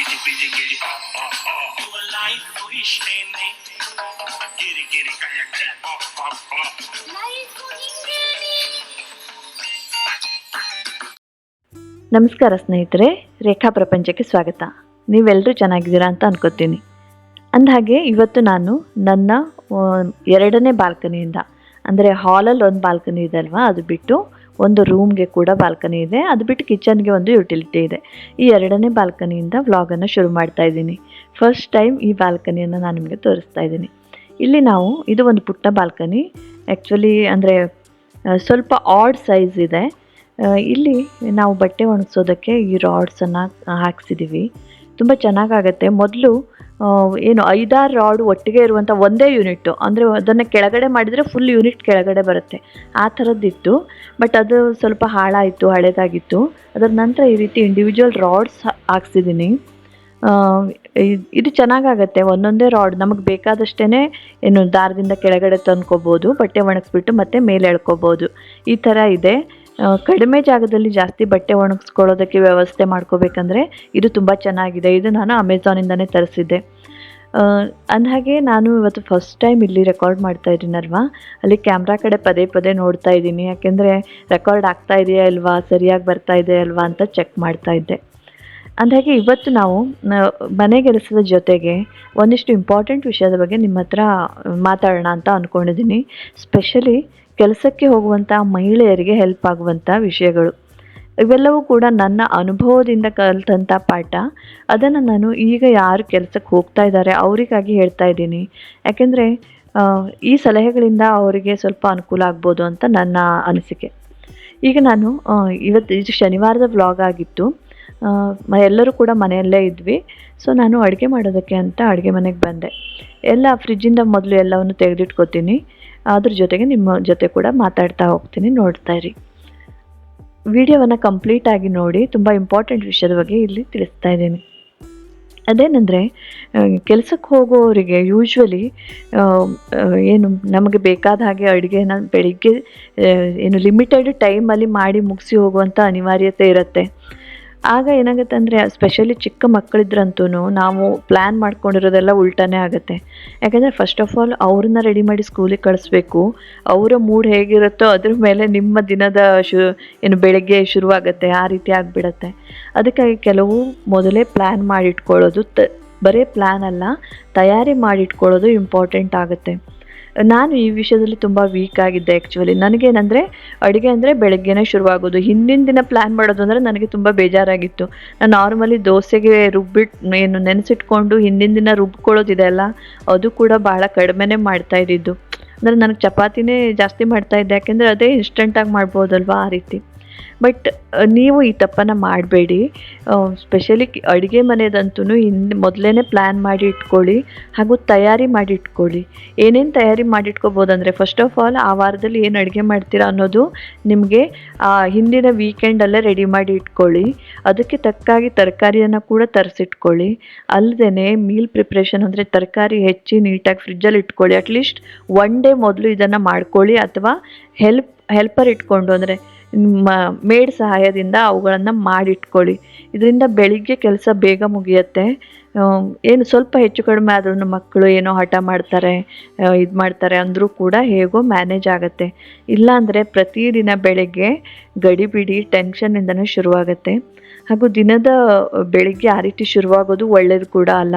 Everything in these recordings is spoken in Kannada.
ಗಿಜಿ ಆ ಆ ಆ ಲೈಫ್ ಇಷ್ಟೇನೆ ಗಿರಿ ಗಿರಿ ಕಯಕ್ಕೆ ಆ ಆ ಆ ನಮಸ್ಕಾರ ಸ್ನೇಹಿತರೆ, ರೇಖಾ ಪ್ರಪಂಚಕ್ಕೆ ಸ್ವಾಗತ. ನೀವೆಲ್ಲರೂ ಚೆನ್ನಾಗಿದ್ದೀರಾ ಅಂತ ಅನ್ಕೋತೀನಿ. ಅಂದಹಾಗೆ, ಇವತ್ತು ನಾನು ನನ್ನ ಎರಡನೇ ಬಾಲ್ಕನಿಯಿಂದ, ಅಂದರೆ ಹಾಲಲ್ಲಿ ಒಂದು ಬಾಲ್ಕನಿ ಇದೆ ಅಲ್ವಾ, ಅದು ಬಿಟ್ಟು ಒಂದು ರೂಮ್ಗೆ ಕೂಡ ಬಾಲ್ಕನಿ ಇದೆ. ಅದು ಬಿಟ್ಟು ಕಿಚನ್ಗೆ ಒಂದು ಯುಟಿಲಿಟಿ ಇದೆ. ಈ ಎರಡನೇ ಬಾಲ್ಕನಿಯಿಂದ ವ್ಲಾಗನ್ನು ಶುರು ಮಾಡ್ತಾ ಇದ್ದೀನಿ. ಫಸ್ಟ್ ಟೈಮ್ ಈ ಬಾಲ್ಕನಿಯನ್ನು ನಾನು ನಿಮಗೆ ತೋರಿಸ್ತಾ ಇದ್ದೀನಿ. ಇಲ್ಲಿ ನಾವು, ಇದು ಒಂದು ಪುಟ್ಟ ಬಾಲ್ಕನಿ ಆ್ಯಕ್ಚುಲಿ ಅಂದರೆ ಸ್ವಲ್ಪ ಆಡ್ ಸೈಜ್ ಇದೆ. ಇಲ್ಲಿ ನಾವು ಬಟ್ಟೆ ಒಣಗಿಸೋದಕ್ಕೆ ಈ ರಾಡ್ಸನ್ನು ಹಾಕ್ಸಿದ್ದೀವಿ ತುಂಬ ಚೆನ್ನಾಗಾಗತ್ತೆ. ಮೊದಲು ಏನು ಐದಾರು ರಾಡ್ ಒಟ್ಟಿಗೆ ಇರುವಂಥ ಒಂದೇ ಯೂನಿಟ್ಟು ಅಂದರೆ ಅದನ್ನು ಕೆಳಗಡೆ ಮಾಡಿದರೆ ಫುಲ್ ಯೂನಿಟ್ ಕೆಳಗಡೆ ಬರುತ್ತೆ. ಆ ಥರದ್ದಿತ್ತು ಬಟ್ ಅದು ಸ್ವಲ್ಪ ಹಾಳಾಯಿತು, ಹಳೇದಾಗಿತ್ತು. ಅದರ ನಂತರ ಈ ರೀತಿ ಇಂಡಿವಿಜುವಲ್ ರಾಡ್ಸ್ ಹಾಕ್ಸಿದ್ದೀನಿ ಇದು ಚೆನ್ನಾಗಾಗತ್ತೆ. ಒಂದೊಂದೇ ರಾಡ್ ನಮಗೆ ಬೇಕಾದಷ್ಟೇ ಏನು ದಾರದಿಂದ ಕೆಳಗಡೆ ತಂದ್ಕೋಬೋದು, ಬಟ್ಟೆ ಒಣಗಿಸ್ಬಿಟ್ಟು ಮತ್ತೆ ಮೇಲೆ ಎಳ್ಕೊಬೋದು. ಈ ಥರ ಇದೆ. ಕಡಿಮೆ ಜಾಗದಲ್ಲಿ ಜಾಸ್ತಿ ಬಟ್ಟೆ ಒಣಗಿಸ್ಕೊಳ್ಳೋದಕ್ಕೆ ವ್ಯವಸ್ಥೆ ಮಾಡ್ಕೋಬೇಕಂದ್ರೆ ಇದು ತುಂಬ ಚೆನ್ನಾಗಿದೆ. ಇದು ನಾನು ಅಮೆಝಾನಿಂದನೇ ತರಿಸಿದ್ದೆ. ಅಂದಹಾಗೆ ನಾನು ಇವತ್ತು ಫಸ್ಟ್ ಟೈಮ್ ಇಲ್ಲಿ ರೆಕಾರ್ಡ್ ಮಾಡ್ತಾ ಇದ್ದೀನಲ್ವಾ ಅಲ್ಲಿ ಕ್ಯಾಮ್ರಾ ಕಡೆ ಪದೇ ಪದೇ ನೋಡ್ತಾ ಇದ್ದೀನಿ. ಯಾಕೆಂದರೆ ರೆಕಾರ್ಡ್ ಆಗ್ತಾ ಇದೆಯಾ ಇಲ್ವಾ? ಸರಿಯಾಗಿ ಬರ್ತಾ ಇದೆ ಅಲ್ವಾ ಅಂತ ಚೆಕ್ ಮಾಡ್ತಾ ಇದ್ದೆ. ಅಂದಹಾಗೆ ಇವತ್ತು ನಾವು ಮನೆ ಕೆಲಸದ ಜೊತೆಗೆ ಒಂದಿಷ್ಟು ಇಂಪಾರ್ಟೆಂಟ್ ವಿಷಯದ ಬಗ್ಗೆ ನಿಮ್ಮ ಹತ್ರ ಮಾತಾಡೋಣ ಅಂತ ಅಂದ್ಕೊಂಡಿದ್ದೀನಿ ಸ್ಪೆಷಲಿ ಕೆಲಸಕ್ಕೆ ಹೋಗುವಂಥ ಮಹಿಳೆಯರಿಗೆ ಹೆಲ್ಪ್ ಆಗುವಂಥ ವಿಷಯಗಳು. ಇವೆಲ್ಲವೂ ಕೂಡ ನನ್ನ ಅನುಭವದಿಂದ ಕಲಿತಂಥ ಪಾಠ. ಅದನ್ನು ನಾನು ಈಗ ಯಾರು ಕೆಲಸಕ್ಕೆ ಹೋಗ್ತಾ ಇದ್ದಾರೆ ಅವರಿಗಾಗಿ ಹೇಳ್ತಾ ಇದ್ದೀನಿ. ಯಾಕೆಂದರೆ ಈ ಸಲಹೆಗಳಿಂದ ಅವರಿಗೆ ಸ್ವಲ್ಪ ಅನುಕೂಲ ಆಗ್ಬೋದು ಅಂತ ನನ್ನ ಅನಿಸಿಕೆ. ಈಗ ನಾನು ಇವತ್ತು ಇದು ಶನಿವಾರದ ವ್ಲಾಗ್ ಆಗಿತ್ತು. ಎಲ್ಲರೂ ಕೂಡ ಮನೆಯಲ್ಲೇ ಇದ್ವಿ. ಸೊ ನಾನು ಅಡುಗೆ ಮಾಡೋದಕ್ಕೆ ಅಂತ ಅಡುಗೆ ಮನೆಗೆ ಬಂದೆ. ಎಲ್ಲ ಫ್ರಿಜ್ಜಿಂದ ಮೊದಲು ಎಲ್ಲವನ್ನು ತೆಗೆದಿಟ್ಕೋತೀನಿ. ಅದ್ರ ಜೊತೆಗೆ ನಿಮ್ಮ ಜೊತೆ ಕೂಡ ಮಾತಾಡ್ತಾ ಹೋಗ್ತೀನಿ, ನೋಡ್ತಾ ಇರಿ. ವಿಡಿಯೋವನ್ನು ಕಂಪ್ಲೀಟಾಗಿ ನೋಡಿ ತುಂಬ ಇಂಪಾರ್ಟೆಂಟ್ ವಿಷಯದ ಬಗ್ಗೆ ಇಲ್ಲಿ ತಿಳಿಸ್ತಾ ಇದ್ದೀನಿ. ಅದೇನೆಂದರೆ ಕೆಲಸಕ್ಕೆ ಹೋಗೋವರಿಗೆ ಯೂಶ್ವಲಿ ಏನು ನಮಗೆ ಬೇಕಾದ ಹಾಗೆ ಅಡುಗೆನ ಬೆಳಿಗ್ಗೆ ಏನು ಲಿಮಿಟೆಡ್ ಟೈಮಲ್ಲಿ ಮಾಡಿ ಮುಗಿಸಿ ಹೋಗುವಂಥ ಅನಿವಾರ್ಯತೆ ಇರುತ್ತೆ. ಆಗ ಏನಾಗುತ್ತೆ ಅಂದರೆ ಸ್ಪೆಷಲಿ ಚಿಕ್ಕ ಮಕ್ಕಳಿದ್ರಂತೂ ನಾವು ಪ್ಲ್ಯಾನ್ ಮಾಡ್ಕೊಂಡಿರೋದೆಲ್ಲ ಉಲ್ಟಾನೇ ಆಗುತ್ತೆ. ಯಾಕಂದರೆ ಫಸ್ಟ್ ಆಫ್ ಆಲ್ ಅವ್ರನ್ನ ರೆಡಿ ಮಾಡಿ ಸ್ಕೂಲಿಗೆ ಕಳಿಸ್ಬೇಕು. ಅವರ ಮೂಡ್ ಹೇಗಿರುತ್ತೋ ಅದ್ರ ಮೇಲೆ ನಿಮ್ಮ ದಿನದ ಶು, ಏನು ಬೆಳಗ್ಗೆ ಶುರುವಾಗುತ್ತೆ, ಆ ರೀತಿ ಆಗಿಬಿಡತ್ತೆ. ಅದಕ್ಕಾಗಿ ಕೆಲವು ಮೊದಲೇ ಪ್ಲ್ಯಾನ್ ಮಾಡಿಟ್ಕೊಳ್ಳೋದು ತ, ಬರೀ ಪ್ಲ್ಯಾನ್ ಅಲ್ಲ, ತಯಾರಿ ಮಾಡಿಟ್ಕೊಳ್ಳೋದು ಇಂಪಾರ್ಟೆಂಟ್ ಆಗುತ್ತೆ. ನಾನು ಈ ವಿಷಯದಲ್ಲಿ ತುಂಬ ವೀಕ್ ಆಗಿದ್ದೆ ಆ್ಯಕ್ಚುಲಿ ನನಗೇನಂದರೆ ಅಡುಗೆ ಅಂದರೆ ಬೆಳಗ್ಗೆನೇ ಶುರುವಾಗೋದು. ಹಿಂದಿನ ದಿನ ಪ್ಲ್ಯಾನ್ ಮಾಡೋದು ಅಂದರೆ ನನಗೆ ತುಂಬ ಬೇಜಾರಾಗಿತ್ತು. ನಾನು ನಾರ್ಮಲಿ ದೋಸೆಗೆ ರುಬ್ಬಿಟ್ಟು ಏನು ನೆನೆಸಿಟ್ಕೊಂಡು ಹಿಂದಿನ ದಿನ ರುಬ್ಕೊಳ್ಳೋದಿದೆ ಅಲ್ಲ, ಅದು ಕೂಡ ಭಾಳ ಕಡಿಮೆನೇ ಮಾಡ್ತಾ ಇದ್ದಿದ್ದು. ಅಂದರೆ ನನಗೆ ಚಪಾತಿನೇ ಜಾಸ್ತಿ ಮಾಡ್ತಾ ಇದ್ದೆ. ಯಾಕೆಂದರೆ ಅದೇ ಇನ್ಸ್ಟೆಂಟಾಗಿ ಮಾಡ್ಬೋದಲ್ವಾ ಆ ರೀತಿ. ಬಟ್ ನೀವು ಈ ತಪ್ಪನ್ನು ಮಾಡಬೇಡಿ. ಸ್ಪೆಷಲಿ ಅಡುಗೆ ಮನೆದಂತೂ ಹಿಂದೆ ಮೊದಲೇ ಪ್ಲ್ಯಾನ್ ಮಾಡಿ ಇಟ್ಕೊಳ್ಳಿ ಹಾಗೂ ತಯಾರಿ ಮಾಡಿ ಇಟ್ಕೊಳ್ಳಿ. ಏನೇನು ತಯಾರಿ ಮಾಡಿಟ್ಕೋಬೋದಂದರೆ ಫಸ್ಟ್ ಆಫ್ ಆಲ್ ಆ ವಾರದಲ್ಲಿ ಏನು ಅಡುಗೆ ಮಾಡ್ತೀರಾ ಅನ್ನೋದು ನಿಮಗೆ ಹಿಂದಿನ ವೀಕೆಂಡಲ್ಲೇ ರೆಡಿ ಮಾಡಿ ಇಟ್ಕೊಳ್ಳಿ. ಅದಕ್ಕೆ ತಕ್ಕಾಗಿ ತರಕಾರಿಯನ್ನು ಕೂಡ ತರಿಸಿಟ್ಕೊಳ್ಳಿ. ಅಲ್ಲದೆ ಮೀಲ್ ಪ್ರಿಪ್ರೇಷನ್ ಅಂದರೆ ತರಕಾರಿ ಹೆಚ್ಚಿ ನೀಟಾಗಿ ಫ್ರಿಜ್ಜಲ್ಲಿ ಇಟ್ಕೊಳ್ಳಿ. ಅಟ್ಲೀಸ್ಟ್ ಒನ್ ಡೇ ಮೊದಲು ಇದನ್ನು ಮಾಡ್ಕೊಳ್ಳಿ ಅಥವಾ ಹೆಲ್ಪ್ ಹೆಲ್ಪರ್ ಇಟ್ಕೊಂಡು. ಅಂದರೆ ನಿಮ್ಮ ಮೇಡ್ ಸಹಾಯದಿಂದ ಅವುಗಳನ್ನು ಮಾಡಿಟ್ಕೊಳ್ಳಿ. ಇದರಿಂದ ಬೆಳಿಗ್ಗೆ ಕೆಲಸ ಬೇಗ ಮುಗಿಯುತ್ತೆ. ಏನು ಸ್ವಲ್ಪ ಹೆಚ್ಚು ಕಡಿಮೆ ಆದ್ರೂ ಮಕ್ಕಳು ಏನೋ ಹಠ ಮಾಡ್ತಾರೆ ಇದು ಮಾಡ್ತಾರೆ ಅಂದರೂ ಕೂಡ ಹೇಗೋ ಮ್ಯಾನೇಜ್ ಆಗುತ್ತೆ. ಇಲ್ಲಾಂದರೆ ಪ್ರತಿದಿನ ಬೆಳಗ್ಗೆ ಗಡಿಬಿಡಿ ಟೆನ್ಷನ್ನಿಂದನೇ ಶುರುವಾಗುತ್ತೆ. ಹಾಗೂ ದಿನದ ಬೆಳಿಗ್ಗೆ ಆ ರೀತಿ ಶುರುವಾಗೋದು ಒಳ್ಳೆಯದು ಕೂಡ ಅಲ್ಲ.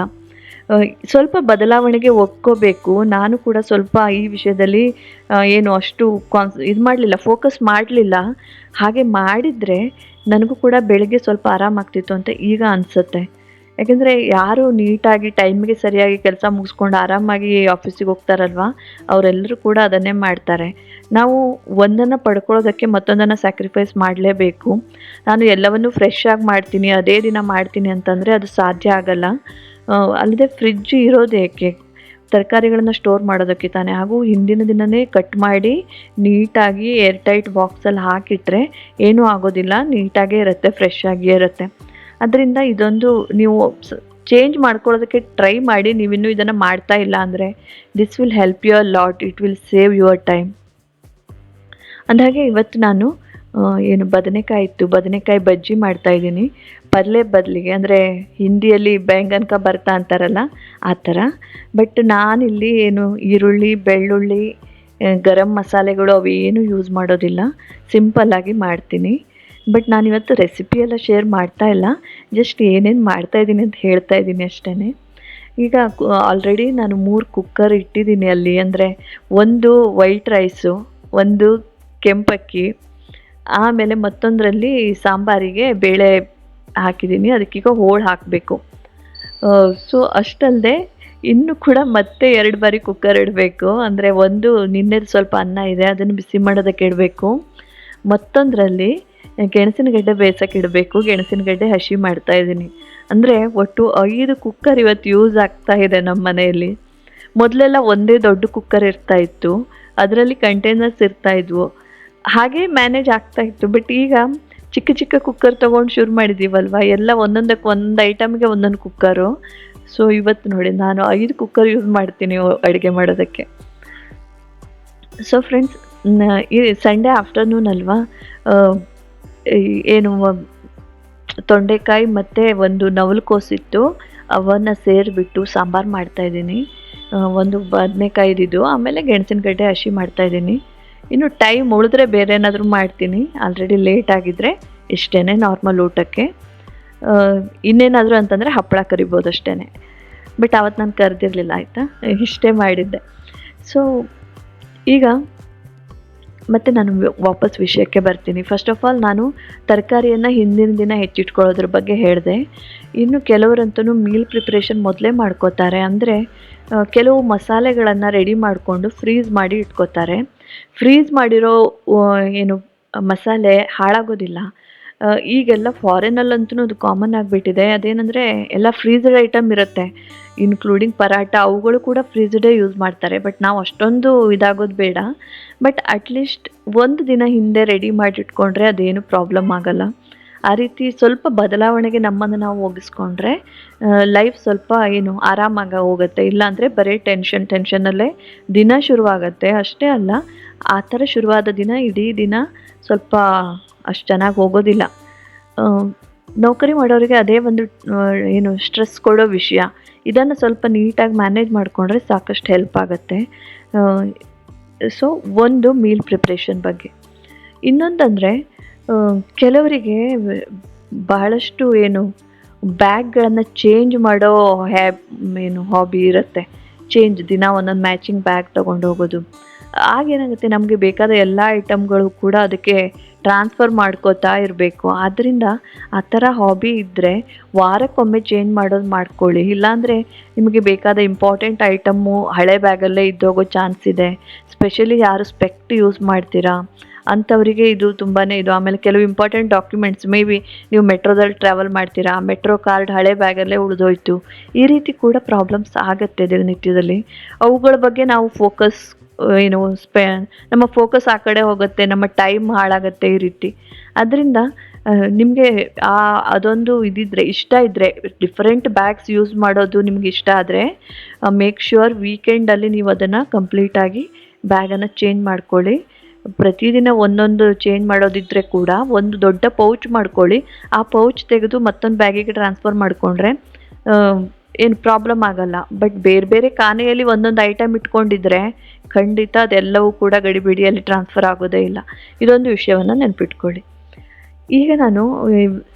ಸ್ವಲ್ಪ ಬದಲಾವಣೆಗೆ ಒಪ್ಕೋಬೇಕು. ನಾನು ಕೂಡ ಸ್ವಲ್ಪ ಈ ವಿಷಯದಲ್ಲಿ ಏನು ಅಷ್ಟು ಕಾನ್ಸ್ ಇದು ಮಾಡಲಿಲ್ಲ ಫೋಕಸ್ ಮಾಡಲಿಲ್ಲ. ಹಾಗೆ ಮಾಡಿದರೆ ನನಗೂ ಕೂಡ ಬೆಳಗ್ಗೆ ಸ್ವಲ್ಪ ಆರಾಮಾಗ್ತಿತ್ತು ಅಂತ ಈಗ ಅನಿಸುತ್ತೆ. ಯಾಕೆಂದರೆ ಯಾರು ನೀಟಾಗಿ ಟೈಮಿಗೆ ಸರಿಯಾಗಿ ಕೆಲಸ ಮುಗಿಸ್ಕೊಂಡು ಆರಾಮಾಗಿ ಆಫೀಸಿಗೆ ಹೋಗ್ತಾರಲ್ವ, ಅವರೆಲ್ಲರೂ ಕೂಡ ಅದನ್ನೇ ಮಾಡ್ತಾರೆ. ನಾವು ಒಂದನ್ನು ಪಡ್ಕೊಳ್ಳೋದಕ್ಕೆ ಮತ್ತೊಂದನ್ನು ಸ್ಯಾಕ್ರಿಫೈಸ್ ಮಾಡಲೇಬೇಕು. ನಾನು ಎಲ್ಲವನ್ನೂ ಫ್ರೆಶ್ ಆಗಿ ಮಾಡ್ತೀನಿ, ಅದೇ ದಿನ ಮಾಡ್ತೀನಿ ಅಂತಂದರೆ ಅದು ಸಾಧ್ಯ ಆಗಲ್ಲ. ಅಲ್ಲದೆ ಫ್ರಿಜ್ ಇರೋದು ತರಕಾರಿಗಳನ್ನು ಸ್ಟೋರ್ ಮಾಡೋದಕ್ಕೆ ತಾನೆ. ಹಾಗೂ ಹಿಂದಿನ ದಿನವೇ ಕಟ್ ಮಾಡಿ ನೀಟಾಗಿ ಏರ್ ಟೈಟ್ ಬಾಕ್ಸಲ್ಲಿ ಹಾಕಿಟ್ರೆ ಏನೂ ಆಗೋದಿಲ್ಲ, ನೀಟಾಗೇ ಇರುತ್ತೆ ಫ್ರೆಶ್ ಆಗಿಯೇ ಇರುತ್ತೆ. ಅದರಿಂದ ಇದೊಂದು ನೀವು ಚೇಂಜ್ ಮಾಡ್ಕೊಳ್ಳೋದಕ್ಕೆ ಟ್ರೈ ಮಾಡಿ, ನೀವಿನ್ನೂ ಇದನ್ನು ಮಾಡ್ತಾ ಇಲ್ಲ ಅಂದರೆ this will help your lot it will save your time ಅಂದಾಗೆ ಇವತ್ತು ನಾನು ಏನು ಬದನೆಕಾಯಿ ಇತ್ತು, ಬದನೆಕಾಯಿ ಬಜ್ಜಿ ಮಾಡ್ತಾ ಪಲ್ಯ ಬದಲಿಗೆ, ಅಂದರೆ ಹಿಂದಿಯಲ್ಲಿ ಬೆಂಗನ್ಕ ಬರ್ತಾ ಅಂತಾರಲ್ಲ, ಆ ಥರ. ಬಟ್ ನಾನಿಲ್ಲಿ ಏನು ಈರುಳ್ಳಿ, ಬೆಳ್ಳುಳ್ಳಿ ಗರಂ ಮಸಾಲೆಗಳು ಏನು ಯೂಸ್ ಮಾಡೋದಿಲ್ಲ. ಸಿಂಪಲ್ಲಾಗಿ ಮಾಡ್ತೀನಿ. ಬಟ್ ನಾನಿವತ್ತು ರೆಸಿಪಿ ಎಲ್ಲ ಶೇರ್ ಮಾಡ್ತಾ ಇಲ್ಲ. ಜಸ್ಟ್ ಏನೇನು ಮಾಡ್ತಾ ಇದ್ದೀನಿ ಅಂತ ಹೇಳ್ತಾ ಇದ್ದೀನಿ ಅಷ್ಟೇ ಈಗ ಆಲ್ರೆಡಿ ನಾನು ಮೂರು ಕುಕ್ಕರ್ ಇಟ್ಟಿದ್ದೀನಿ ಅಲ್ಲಿ. ಅಂದರೆ ಒಂದು ವೈಟ್ ರೈಸು ಒಂದು ಕೆಂಪಕ್ಕಿ, ಆಮೇಲೆ ಮತ್ತೊಂದರಲ್ಲಿ ಸಾಂಬಾರಿಗೆ ಬೇಳೆ ಹಾಕಿದ್ದೀನಿ ಅದಕ್ಕೀಗ ಹೋಳು ಹಾಕಬೇಕು. ಸೊ ಅಷ್ಟಲ್ಲದೆ ಇನ್ನು ಕೂಡ ಮತ್ತೆ ಎರಡು ಬಾರಿ ಕುಕ್ಕರ್ ಇಡಬೇಕು. ಅಂದರೆ ಒಂದು ನಿನ್ನೆದು ಸ್ವಲ್ಪ ಅನ್ನ ಇದೆ, ಅದನ್ನು ಬಿಸಿ ಮಾಡೋದಕ್ಕೆ ಇಡಬೇಕು. ಮತ್ತೊಂದರಲ್ಲಿ ಗೆಣಸಿನ ಗೆಣಸಿನಗಡ್ಡೆ ಬೇಯಿಸೋಕೆ ಇಡಬೇಕು. ಗೆಣಸಿನ ಗೆಣಸಿನಗಡ್ಡೆ ಹಸಿ ಮಾಡ್ತಾ ಇದ್ದೀನಿ. ಅಂದರೆ ಒಟ್ಟು ಐದು ಕುಕ್ಕರ್ ಇವತ್ತು ಯೂಸ್ ಆಗ್ತಾ ಇದೆ ನಮ್ಮ ಮನೆಯಲ್ಲಿ. ಮೊದಲೆಲ್ಲ ಒಂದೇ ದೊಡ್ಡ ಕುಕ್ಕರ್ ಇರ್ತಾ ಇತ್ತು. ಅದರಲ್ಲಿ ಕಂಟೈನರ್ಸ್ ಇರ್ತಾ ಇದ್ವು. ಹಾಗೆ ಮ್ಯಾನೇಜ್ ಆಗ್ತಾ ಇತ್ತು. ಬಟ್ ಈಗ ಚಿಕ್ಕ ಚಿಕ್ಕ ಕುಕ್ಕರ್ ತೊಗೊಂಡು ಶುರು ಮಾಡಿದ್ದೀವಲ್ವ ಎಲ್ಲ ಒಂದೊಂದಕ್ಕೆ ಒಂದು ಐಟಮ್ಗೆ ಒಂದೊಂದು ಕುಕ್ಕರು ಸೊ ಇವತ್ತು ನೋಡಿ, ನಾನು ಐದು ಕುಕ್ಕರ್ ಯೂಸ್ ಮಾಡ್ತೀನಿ ಅಡುಗೆ ಮಾಡೋದಕ್ಕೆ. ಸೊ ಫ್ರೆಂಡ್ಸ್ ಈ ಸಂಡೇ ಆಫ್ಟರ್ನೂನ್ ಅಲ್ವಾ? ಏನು, ತೊಂಡೆಕಾಯಿ ಮತ್ತು ಒಂದು ನವಲುಕೋಸಿತ್ತು ಅವನ್ನ ಸೇರಿಬಿಟ್ಟು ಸಾಂಬಾರು ಮಾಡ್ತಾಯಿದ್ದೀನಿ ಒಂದು ಬದನೆಕಾಯಿದಿದ್ದು ಆಮೇಲೆ ಗೆಣಸಿನ ಗಡ್ಡೆ ಹಸಿ ಮಾಡ್ತಾಯಿದ್ದೀನಿ ಇನ್ನು ಟೈಮ್ ಉಳಿದ್ರೆ ಬೇರೆ ಏನಾದರೂ ಮಾಡ್ತೀನಿ. ಆಲ್ರೆಡಿ ಲೇಟ್ ಆಗಿದ್ದರೆ ಇಷ್ಟೇ ನಾರ್ಮಲ್ ಊಟಕ್ಕೆ. ಇನ್ನೇನಾದರೂ ಅಂತಂದರೆ ಹಪ್ಪಳ ಕರಿಬೋದು ಅಷ್ಟೇ ಬಟ್ ಅವತ್ತು ನಾನು ಕರೆದಿರಲಿಲ್ಲ, ಆಯಿತಾ? ಇಷ್ಟೇ ಮಾಡಿದ್ದೆ. ಸೊ ಈಗ ಮತ್ತು ನಾನು ವಾಪಸ್ ವಿಷಯಕ್ಕೆ ಬರ್ತೀನಿ. ಫಸ್ಟ್ ಆಫ್ ಆಲ್ ನಾನು ತರಕಾರಿಯನ್ನು ಹಿಂದಿನ ದಿನ ಹೆಚ್ಚಿಟ್ಕೊಳ್ಳೋದ್ರ ಬಗ್ಗೆ ಹೇಳಿದೆ. ಇನ್ನು ಕೆಲವರಂತೂ ಮೀಲ್ ಪ್ರಿಪ್ರೇಷನ್ ಮೊದಲೇ ಮಾಡ್ಕೋತಾರೆ. ಅಂದರೆ ಕೆಲವು ಮಸಾಲೆಗಳನ್ನು ರೆಡಿ ಮಾಡಿಕೊಂಡು ಫ್ರೀಸ್ ಮಾಡಿ ಇಟ್ಕೋತಾರೆ. ಫ್ರೀಸ್ ಮಾಡಿರೋ ಏನು, ಮಸಾಲೆ ಹಾಳಾಗೋದಿಲ್ಲ. ಈಗೆಲ್ಲ ಫಾರಿನಲ್ಲಂತೂ ಅದು ಕಾಮನ್ ಆಗಿಬಿಟ್ಟಿದೆ. ಅದೇನಂದರೆ ಎಲ್ಲ ಫ್ರೀಝಡ್ ಐಟಮ್ ಇರುತ್ತೆ. ಇನ್ಕ್ಲೂಡಿಂಗ್ ಪರಾಟ ಅವುಗಳು ಕೂಡ ಫ್ರೀಝಡೇ ಯೂಸ್ ಮಾಡ್ತಾರೆ. ಬಟ್ ನಾವು ಅಷ್ಟೊಂದು ಇದಾಗೋದು ಬೇಡ. ಬಟ್ ಅಟ್ಲೀಸ್ಟ್ ಒಂದು ದಿನ ಹಿಂದೆ ರೆಡಿ ಮಾಡಿಟ್ಕೊಂಡ್ರೆ ಅದೇನು ಪ್ರಾಬ್ಲಮ್ ಆಗಲ್ಲ. ಆ ರೀತಿ ಸ್ವಲ್ಪ ಬದಲಾವಣೆಗೆ ನಮ್ಮನ್ನು ನಾವು ಒಗ್ಗಿಸ್ಕೊಂಡ್ರೆ ಲೈಫ್ ಸ್ವಲ್ಪ ಏನು ಆರಾಮಾಗಿ ಹೋಗುತ್ತೆ. ಇಲ್ಲಾಂದರೆ ಬರೀ ಟೆನ್ಷನ್ ಟೆನ್ಷನಲ್ಲೇ ದಿನ ಶುರುವಾಗತ್ತೆ. ಅಷ್ಟೇ ಅಲ್ಲ, ಆ ಥರ ಶುರುವಾದ ದಿನ ಇಡೀ ದಿನ ಸ್ವಲ್ಪ ಅಷ್ಟು ಚೆನ್ನಾಗಿ ಹೋಗೋದಿಲ್ಲ. ನೌಕರಿ ಮಾಡೋರಿಗೆ ಅದೇ ಒಂದು ಏನು ಸ್ಟ್ರೆಸ್ ಕೊಡೋ ವಿಷಯ. ಇದನ್ನು ಸ್ವಲ್ಪ ನೀಟಾಗಿ ಮ್ಯಾನೇಜ್ ಮಾಡಿಕೊಂಡ್ರೆ ಸಾಕಷ್ಟು ಹೆಲ್ಪ್ ಆಗುತ್ತೆ. ಸೊ ಒಂದು ಮೀಲ್ ಪ್ರಿಪ್ರೇಷನ್ ಬಗ್ಗೆ. ಇನ್ನೊಂದಂದರೆ ಕೆಲವರಿಗೆ ಬಹಳಷ್ಟು ಏನು ಬ್ಯಾಗ್ಗಳನ್ನು ಚೇಂಜ್ ಮಾಡೋ ಹ್ಯಾಬ್, ಏನು ಹಾಬಿ ಇರುತ್ತೆ. ಚೇಂಜ್ ದಿನ ಒಂದೊಂದು ಮ್ಯಾಚಿಂಗ್ ಬ್ಯಾಗ್ ತೊಗೊಂಡು ಹೋಗೋದು. ಆಗೇನಾಗುತ್ತೆ ನಮಗೆ ಬೇಕಾದ ಎಲ್ಲ ಐಟಮ್ಗಳು ಕೂಡ ಅದಕ್ಕೆ ಟ್ರಾನ್ಸ್ಫರ್ ಮಾಡ್ಕೋತಾ ಇರಬೇಕು. ಆದ್ದರಿಂದ ಆ ಥರ ಹಾಬಿ ಇದ್ದರೆ ವಾರಕ್ಕೊಮ್ಮೆ ಚೇಂಜ್ ಮಾಡೋದು ಮಾಡ್ಕೊಳ್ಳಿ. ಇಲ್ಲಾಂದರೆ ನಿಮಗೆ ಬೇಕಾದ ಇಂಪಾರ್ಟೆಂಟ್ ಐಟಮ್ಮು ಹಳೆ ಬ್ಯಾಗಲ್ಲೇ ಇದ್ದೋಗೋ ಚಾನ್ಸ್ ಇದೆ. ಸ್ಪೆಷಲಿ ಯಾರು ಸ್ಪೆಕ್ಟ್ ಯೂಸ್ ಮಾಡ್ತೀರಾ? ಅಂಥವರಿಗೆ ಇದು ತುಂಬಾ ಇದು. ಆಮೇಲೆ ಕೆಲವು ಇಂಪಾರ್ಟೆಂಟ್ ಡಾಕ್ಯುಮೆಂಟ್ಸ್ ಮೇ ಬಿ ನೀವು ಮೆಟ್ರೋದಲ್ಲಿ ಟ್ರಾವೆಲ್ ಮಾಡ್ತೀರಾ, ಮೆಟ್ರೋ ಕಾರ್ಡ್ ಹಳೆ ಬ್ಯಾಗಲ್ಲೇ ಉಳಿದೋಯ್ತು. ಈ ರೀತಿ ಕೂಡ ಪ್ರಾಬ್ಲಮ್ಸ್ ಆಗುತ್ತೆ ದಿನನಿತ್ಯದಲ್ಲಿ. ಅವುಗಳ ಬಗ್ಗೆ ನಾವು ಫೋಕಸ್ ಏನು ಸ್ಪೆ ನಮ್ಮ ಫೋಕಸ್ ಆ ಕಡೆ ಹೋಗುತ್ತೆ, ನಮ್ಮ ಟೈಮ್ ಹಾಳಾಗುತ್ತೆ ಈ ರೀತಿ. ಅದರಿಂದ ನಿಮಗೆ ಆ, ಅದೊಂದು ಇದಿದ್ರೆ, ಇಷ್ಟ ಇದ್ದರೆ ಡಿಫ್ರೆಂಟ್ ಬ್ಯಾಗ್ಸ್ ಯೂಸ್ ಮಾಡೋದು ನಿಮ್ಗೆ ಇಷ್ಟ ಆದರೆ ಮೇಕ್ ಶ್ಯೂರ್ ವೀಕೆಂಡಲ್ಲಿ ನೀವು ಅದನ್ನು ಕಂಪ್ಲೀಟಾಗಿ ಬ್ಯಾಗನ್ನು ಚೇಂಜ್ ಮಾಡ್ಕೊಳ್ಳಿ. ಪ್ರತಿದಿನ ಒಂದೊಂದು ಚೇಂಜ್ ಮಾಡೋದಿದ್ರೆ ಕೂಡ ಒಂದು ದೊಡ್ಡ ಪೌಚ್ ಮಾಡ್ಕೊಳ್ಳಿ. ಆ ಪೌಚ್ ತೆಗೆದು ಮತ್ತೊಂದು ಬ್ಯಾಗಿಗೆ ಟ್ರಾನ್ಸ್ಫರ್ ಮಾಡಿಕೊಂಡ್ರೆ ಏನು ಪ್ರಾಬ್ಲಮ್ ಆಗಲ್ಲ. ಬಟ್ ಬೇರೆ ಬೇರೆ ಖಾನೆಯಲ್ಲಿ ಒಂದೊಂದು ಐಟಮ್ ಇಟ್ಕೊಂಡಿದ್ರೆ ಖಂಡಿತ ಅದೆಲ್ಲವೂ ಕೂಡ ಗಡಿಬಿಡಿಯಲ್ಲಿ ಟ್ರಾನ್ಸ್ಫರ್ ಆಗೋದೇ ಇಲ್ಲ. ಇದೊಂದು ವಿಷಯವನ್ನು ನೆನಪಿಟ್ಕೊಳ್ಳಿ. ಈಗ ನಾನು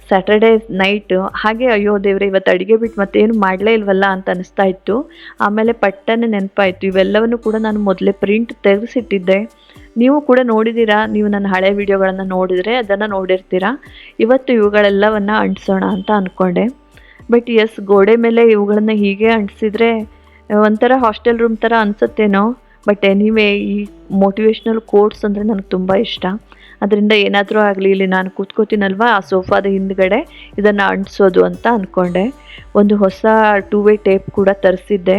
ಸ್ಯಾಟರ್ಡೇ ನೈಟ್ ಹಾಗೆ ಅಯ್ಯೋ ದೇವ್ರೆ, ಇವತ್ತು ಅಡುಗೆ ಬಿಟ್ಟು ಮತ್ತೇನು ಮಾಡಲೇ ಇಲ್ವಲ್ಲ ಅಂತ ಅನಿಸ್ತಾ ಇತ್ತು. ಆಮೇಲೆ ಪಟ್ಟನೆ ನೆನಪಾಯಿತು. ಇವೆಲ್ಲವನ್ನು ಕೂಡ ನಾನು ಮೊದಲೇ ಪ್ರಿಂಟ್ ತೆಗೆಸಿಟ್ಟಿದ್ದೆ. ನೀವು ಕೂಡ ನೋಡಿದ್ದೀರಾ? ನೀವು ನನ್ನ ಹಳೆ ವಿಡಿಯೋಗಳನ್ನು ನೋಡಿದರೆ ಅದನ್ನು ನೋಡಿರ್ತೀರಾ? ಇವತ್ತು ಇವುಗಳೆಲ್ಲವನ್ನು ಅಂಟಿಸೋಣ ಅಂತ ಅಂದ್ಕೊಂಡೆ ಬಟ್ ಎಸ್, ಗೋಡೆ ಮೇಲೆ ಇವುಗಳನ್ನು ಹೀಗೆ ಅಂಟಿಸಿದ್ರೆ, ಒಂಥರ ಹಾಸ್ಟೆಲ್ ರೂಮ್ ಥರ ಅನಿಸುತ್ತೇನೋ? ಬಟ್ ಎನಿವೇ ಈ ಮೋಟಿವೇಶ್ನಲ್ ಕೋರ್ಸ್ ಅಂದರೆ ನನಗೆ ತುಂಬ ಇಷ್ಟ. ಅದರಿಂದ ಏನಾದರೂ ಆಗಲಿ, ಇಲ್ಲಿ ನಾನು ಕೂತ್ಕೋತೀನಲ್ವಾ ಆ ಸೋಫಾದ ಹಿಂದ್ಗಡೆ ಇದನ್ನು ಅಂಟಿಸೋದು ಅಂತ ಅಂದ್ಕೊಂಡೆ ಒಂದು ಹೊಸ ಟೂ ವೇ ಟೇಪ್ ಕೂಡ ತರಿಸಿದ್ದೆ.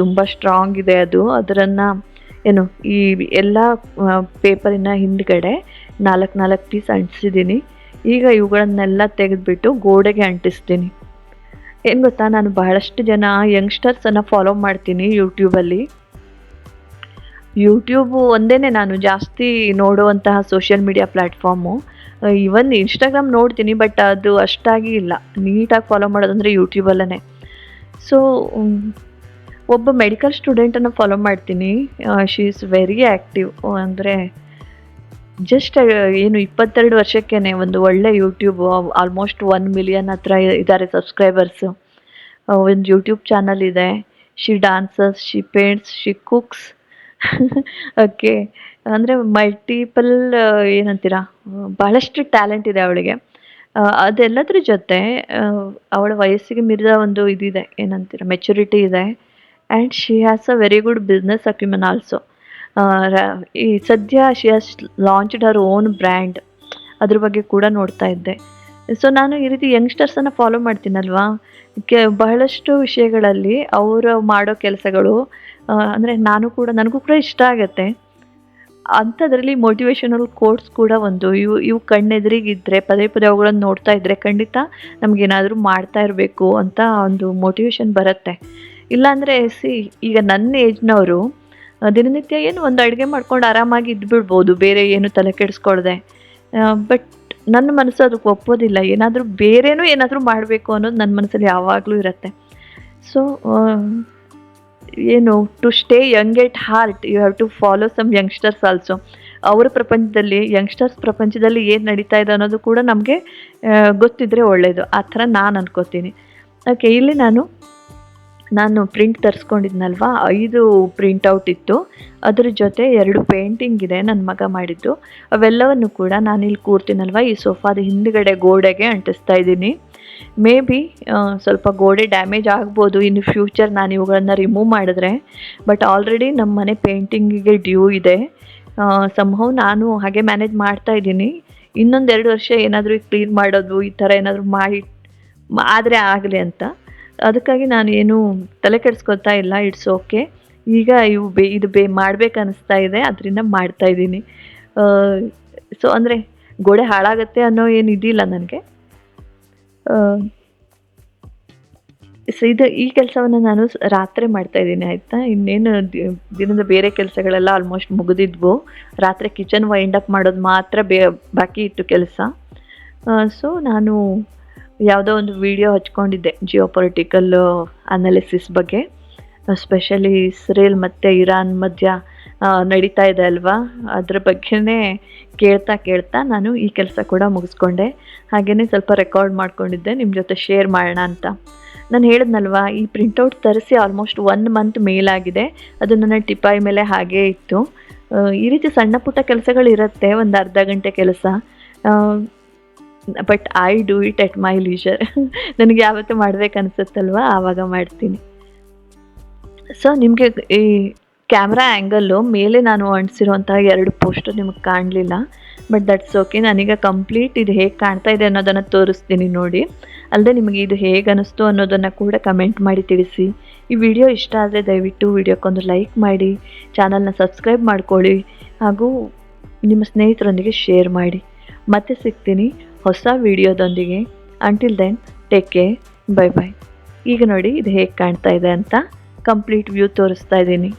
ತುಂಬ ಸ್ಟ್ರಾಂಗ್ ಇದೆ ಅದು. ಅದರನ್ನು ಏನು, ಈ ಎಲ್ಲ ಪೇಪರಿನ ಹಿಂದ್ಗಡೆ ನಾಲ್ಕು ನಾಲ್ಕು ಪೀಸ್ ಅಂಟಿಸಿದ್ದೀನಿ. ಈಗ ಇವುಗಳನ್ನೆಲ್ಲ ತೆಗೆದುಬಿಟ್ಟು ಗೋಡೆಗೆ ಅಂಟಿಸ್ತೀನಿ. ಏನು ಗೊತ್ತಾ, ನಾನು ಬಹಳಷ್ಟು ಜನ ಯಂಗ್ಸ್ಟರ್ಸನ್ನು ಫಾಲೋ ಮಾಡ್ತೀನಿ ಯೂಟ್ಯೂಬಲ್ಲಿ ಯೂಟ್ಯೂಬು ಒಂದೇ ನಾನು ಜಾಸ್ತಿ ನೋಡುವಂತಹ social media platform even Instagram ನೋಡ್ತೀನಿ ಬಟ್ ಅದು ಅಷ್ಟಾಗಿ ಇಲ್ಲ. ನೀಟಾಗಿ ಫಾಲೋ ಮಾಡೋದಂದರೆ ಯೂಟ್ಯೂಬಲ್ಲೇ ಸೊ ಒಬ್ಬ ಮೆಡಿಕಲ್ ಸ್ಟೂಡೆಂಟನ್ನು ಫಾಲೋ ಮಾಡ್ತೀನಿ. ಶಿ ಈಸ್ ವೆರಿ ಆ್ಯಕ್ಟಿವ್ ಅಂದರೆ ಜಸ್ಟ್ ಏನು ಇಪ್ಪತ್ತೆರಡು ವರ್ಷಕ್ಕೇ ಒಂದು ಒಳ್ಳೆ ಯೂಟ್ಯೂಬ್ ಆಲ್ಮೋಸ್ಟ್ ಒನ್ ಮಿಲಿಯನ್ ಹತ್ರ ಇದ್ದಾರೆ ಸಬ್ಸ್ಕ್ರೈಬರ್ಸು ಒಂದು ಯೂಟ್ಯೂಬ್ ಚಾನಲ್ ಇದೆ. She dances she paints she cooks okay ಅಂದರೆ ಮಲ್ಟಿಪಲ್ ಏನಂತೀರ ಭಾಳಷ್ಟು ಟ್ಯಾಲೆಂಟ್ ಇದೆ ಅವಳಿಗೆ. ಅದೆಲ್ಲದ್ರ ಜೊತೆ ಅವಳ ವಯಸ್ಸಿಗೆ ಮೀರಿದ ಒಂದು ಇದಿದೆ. ಏನಂತೀರ ಮೆಚುರಿಟಿ ಇದೆ. And she has a very good business acumen also ಈ ಸದ್ಯ she has launched her own brand ಅದ್ರ ಬಗ್ಗೆ ಕೂಡ ನೋಡ್ತಾ ಇದ್ದೆ. ಸೊ ನಾನು ಈ ರೀತಿ ಯಂಗ್ಸ್ಟರ್ಸನ್ನು ಫಾಲೋ ಮಾಡ್ತೀನಲ್ವಾ? ಕೆ, ಬಹಳಷ್ಟು ವಿಷಯಗಳಲ್ಲಿ ಅವರು ಮಾಡೋ ಕೆಲಸಗಳು ಅಂದರೆ ನಾನು ಕೂಡ, ನನಗೂ ಕೂಡ ಇಷ್ಟ ಆಗುತ್ತೆ. ಅಂಥದ್ರಲ್ಲಿ ಮೋಟಿವೇಶನಲ್ ಕೋರ್ಸ್ ಕೂಡ ಒಂದು. ಇವು ಇವು ಕಣ್ಣೆದುರಿಗಿದ್ದರೆ ಪದೇ ಪದೇ ಅವುಗಳನ್ನು ನೋಡ್ತಾ ಇದ್ದರೆ ಖಂಡಿತ ನಮಗೇನಾದರೂ ಮಾಡ್ತಾ ಇರಬೇಕು ಅಂತ ಒಂದು ಮೋಟಿವೇಶನ್ ಬರುತ್ತೆ. ಇಲ್ಲಾಂದರೆ, ಸಿ, ಈಗ ನನ್ನ ಏಜ್ನವರು ದಿನನಿತ್ಯ ಏನು ಒಂದು ಅಡುಗೆ ಮಾಡ್ಕೊಂಡು ಆರಾಮಾಗಿ ಇದ್ಬಿಡ್ಬೋದು, ಬೇರೆ ಏನು ತಲೆ ಕೆಡಿಸ್ಕೊಳ್ದೆ. ಬಟ್ ನನ್ನ ಮನಸ್ಸು ಅದಕ್ಕೆ ಒಪ್ಪೋದಿಲ್ಲ. ಏನಾದರೂ ಬೇರೆನೂ ಏನಾದರೂ ಮಾಡಬೇಕು ಅನ್ನೋದು ನನ್ನ ಮನಸ್ಸಲ್ಲಿ ಯಾವಾಗಲೂ ಇರುತ್ತೆ. ಸೊ ಏನು to stay young at heart you have to follow some youngsters also ಅವರ ಪ್ರಪಂಚದಲ್ಲಿ ಯಂಗ್ಸ್ಟರ್ಸ್ ಪ್ರಪಂಚದಲ್ಲಿ ಏನು ನಡೀತಾ ಇದೆ ಅನ್ನೋದು ಕೂಡ ನಮಗೆ ಗೊತ್ತಿದ್ದರೆ ಒಳ್ಳೆಯದು ಆ ಥರ ನಾನು ಅನ್ಕೋತೀನಿ. ಓಕೆ ಇಲ್ಲಿ ನಾನು ನಾನು ಪ್ರಿಂಟ್ ತರಿಸ್ಕೊಂಡಿದ್ನಲ್ವಾ? ಐದು ಪ್ರಿಂಟೌಟ್ ಇತ್ತು. ಅದ್ರ ಜೊತೆ ಎರಡು ಪೇಂಟಿಂಗ್ ಇದೆ ನನ್ನ ಮಗ ಮಾಡಿದ್ದು. ಅವೆಲ್ಲವನ್ನು ಕೂಡ ನಾನು ಇಲ್ಲಿ ಕೂರ್ತೀನಲ್ವ? ಈ ಸೋಫಾದ ಹಿಂದ್ಗಡೆ ಗೋಡೆಗೆ ಅಂಟಿಸ್ತಾ ಇದ್ದೀನಿ. ಮೇ ಬಿ ಸ್ವಲ್ಪ ಗೋಡೆ ಡ್ಯಾಮೇಜ್ ಆಗ್ಬೋದು. ಇನ್ನು ಫ್ಯೂಚರ್ ನಾನು ಇವುಗಳನ್ನು ರಿಮೂವ್ ಮಾಡಿದ್ರೆ. ಬಟ್ ಆಲ್ರೆಡಿ ನಮ್ಮ ಮನೆ ಪೇಂಟಿಂಗಿಗೆ ಡ್ಯೂ ಇದೆ. ಸಂಭವ ನಾನು ಹಾಗೆ ಮ್ಯಾನೇಜ್ ಮಾಡ್ತಾ ಇದ್ದೀನಿ. ಇನ್ನೊಂದು ಎರಡು ವರ್ಷ ಏನಾದರೂ ಕ್ಲೀನ್ ಮಾಡೋದು, ಈ ಥರ ಏನಾದರೂ ಮಾಡಿ, ಆದರೆ ಆಗಲಿ ಅಂತ. ಅದಕ್ಕಾಗಿ ನಾನು ಏನು ತಲೆ ಕೆಡಿಸ್ಕೊತಾ ಇಲ್ಲ ಇಟ್ಸ್ ಓಕೆ ಈಗ ಇವು ಬೇ, ಇದು ಬೇ ಮಾಡ್ಬೇಕು ಅನಿಸ್ತಾ ಇದೆ, ಅದರಿಂದ ಮಾಡ್ತಾ ಇದ್ದೀನಿ. ಸೊ ಅಂದರೆ ಗೋಡೆ ಹಾಳಾಗತ್ತೆ ಅನ್ನೋ ಏನು ಇದಿಲ್ಲ ನನಗೆ. ಸೊ ಇದು ಈ ಕೆಲಸವನ್ನು ನಾನು ರಾತ್ರಿ ಮಾಡ್ತಾ ಇದ್ದೀನಿ, ಆಯಿತಾ? ಇನ್ನೇನು ದಿನದ ಬೇರೆ ಕೆಲಸಗಳೆಲ್ಲ ಆಲ್ಮೋಸ್ಟ್ ಮುಗಿದಿದ್ವು. ರಾತ್ರಿ ಕಿಚನ್ ವೈಂಡ್ ಅಪ್ ಮಾಡೋದು ಮಾತ್ರ ಬೇ, ಬಾಕಿ ಇತ್ತು ಕೆಲಸ. ಸೊ ನಾನು ಯಾವುದೋ ಒಂದು ವಿಡಿಯೋ ಹಚ್ಕೊಂಡಿದ್ದೆ ಜಿಯೋ ಪೊಲಿಟಿಕಲ್ ಅನಾಲಿಸಿಸ್ ಬಗ್ಗೆ. ಸ್ಪೆಷಲಿ ಇಸ್ರೇಲ್ ಮತ್ತು ಇರಾನ್ ಮಧ್ಯ ನಡೀತಾ ಇದೆ ಅಲ್ವಾ? ಅದ್ರ ಬಗ್ಗೆನೇ ಕೇಳ್ತಾ ಕೇಳ್ತಾ ನಾನು ಈ ಕೆಲಸ ಕೂಡ ಮುಗಿಸ್ಕೊಂಡೆ. ಹಾಗೆಯೇ ಸ್ವಲ್ಪ ರೆಕಾರ್ಡ್ ಮಾಡ್ಕೊಂಡಿದ್ದೆ ನಿಮ್ಮ ಜೊತೆ ಶೇರ್ ಮಾಡೋಣ ಅಂತ. ನಾನು ಹೇಳಿದ್ನಲ್ವಾ, ಈ ಪ್ರಿಂಟೌಟ್ ತರಿಸಿ ಆಲ್ಮೋಸ್ಟ್ ಒನ್ ಮಂತ್ ಮೇಲಾಗಿದೆ ಅದು ನನ್ನ ಟಿಪಾಯಿ ಮೇಲೆ ಹಾಗೇ ಇತ್ತು. ಈ ರೀತಿ ಸಣ್ಣ ಪುಟ್ಟ ಕೆಲಸಗಳಿರುತ್ತೆ, ಒಂದು ಅರ್ಧ ಗಂಟೆ ಕೆಲಸ. But I do it at my leisure ನನಗೆ ಯಾವತ್ತೂ ಮಾಡ್ಬೇಕು ಅನ್ಸುತ್ತಲ್ವಾ ಆವಾಗ ಮಾಡ್ತೀನಿ. ಸೊ ನಿಮಗೆ ಈ ಕ್ಯಾಮ್ರಾ ಆ್ಯಂಗಲ್ಲು ಮೇಲೆ ನಾನು ಅಂಟಿಸಿರುವಂತಹ ಎರಡು ಪೋಸ್ಟು ನಿಮಗೆ ಕಾಣಲಿಲ್ಲ. ಬಟ್ ದಟ್ಸ್ ಓಕೆ ನಾನೀಗ ಕಂಪ್ಲೀಟ್ ಇದು ಹೇಗೆ ಕಾಣ್ತಾ ಇದೆ ಅನ್ನೋದನ್ನು ತೋರಿಸ್ತೀನಿ ನೋಡಿ. ಅಲ್ಲದೆ ನಿಮಗೆ ಇದು ಹೇಗೆ ಅನ್ನಿಸ್ತು ಅನ್ನೋದನ್ನು ಕೂಡ ಕಮೆಂಟ್ ಮಾಡಿ ತಿಳಿಸಿ. ಈ ವಿಡಿಯೋ ಇಷ್ಟ ಆದರೆ ದಯವಿಟ್ಟು ವಿಡಿಯೋಕ್ಕೊಂದು ಲೈಕ್ ಮಾಡಿ. ಚಾನಲ್ನ ಸಬ್ಸ್ಕ್ರೈಬ್ ಮಾಡ್ಕೊಳ್ಳಿ. ಹಾಗೂ ನಿಮ್ಮ ಸ್ನೇಹಿತರೊಂದಿಗೆ ಶೇರ್ ಮಾಡಿ. ಮತ್ತೆ ಸಿಗ್ತೀನಿ. ಹೊಸ ವಿಡಿಯೋದೊಂದಿಗೆ. Until then take care bye bye ಈಗ ನೋಡಿ ಇದು ಹೇಗೆ ಕಾಣ್ತಾ ಇದೆ ಅಂತ. ಕಂಪ್ಲೀಟ್ ವ್ಯೂ ತೋರಿಸ್ತಾ ಇದ್ದೀನಿ.